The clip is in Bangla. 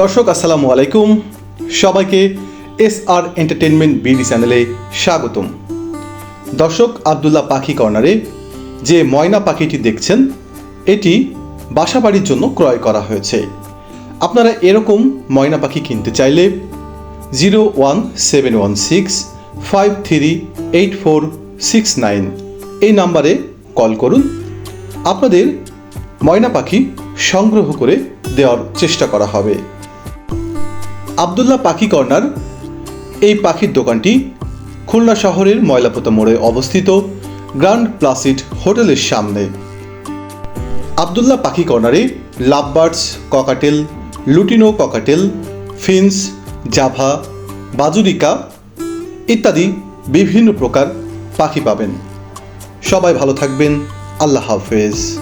দর্শক, আসসালামু আলাইকুম। সবাইকে এস আর এন্টারটেনমেন্ট বিডি চ্যানেলে স্বাগতম। দর্শক, আবদুল্লাহ পাখি কর্নারে যে ময়না পাখিটি দেখছেন, এটি বাসাবাড়ির জন্য ক্রয় করা হয়েছে। আপনারা এরকম ময়না পাখি কিনতে চাইলে zero one seven one six five three eight four six nine এই নাম্বারে কল করুন। আপনাদের ময়না পাখি সংগ্রহ করে দেওয়ার চেষ্টা করা হবে। আবদুল্লাহ পাখি কর্নার, এই পাখির দোকানটি খুলনা শহরের ময়লাপোতা মোড়ে অবস্থিত গ্র্যান্ড প্লাসিড হোটেলের সামনে। আবদুল্লাহ পাখি কর্নারে lovebirds, cockatiel, lutino cockatiel, finches, Java, budgerigar ইত্যাদি বিভিন্ন প্রকার পাখি পাবেন। সবাই ভালো থাকবেন। আল্লাহ হাফেজ।